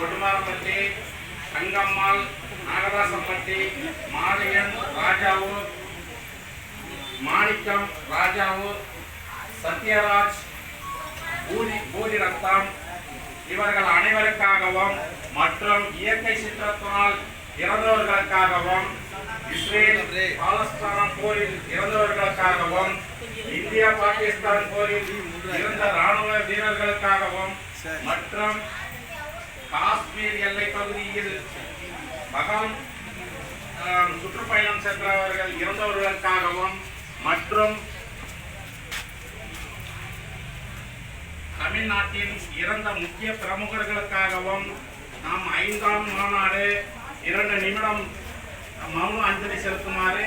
கொடுமாரப்பட்டி தங்கம்மாள் நாகராசப்பட்டி மாலையன் ராஜாவூர் மாணிக்கம் ராஜாவூர் சத்யராஜ் பூரி பூரி ரத்தம் இவர்கள் அனைவருக்காகவும் மற்றும் இயற்கை சீற்றத்தினால் இறந்தவர்களுக்காகவும் இஸ்ரேல் பாலஸ்தானம் போரில் இறந்தவர்களுக்காகவும் இந்தியா பாகிஸ்தான் போரில் இருந்த ராணுவ வீரர்களுக்காகவும் மற்றும் காஷ்மீர் எல்லை பகுதியில் மகான் சுற்றுப்பயணம் சென்றவர்கள் இறந்தவர்களுக்காகவும் மற்றும் தமிழ்நாட்டின் இறந்த முக்கிய பிரமுகர்களுக்காகவும் நாம் ஐந்தாம் மாநாடு இரண்டு நிமிடம் மௌன அஞ்சலி செலுத்துமாறு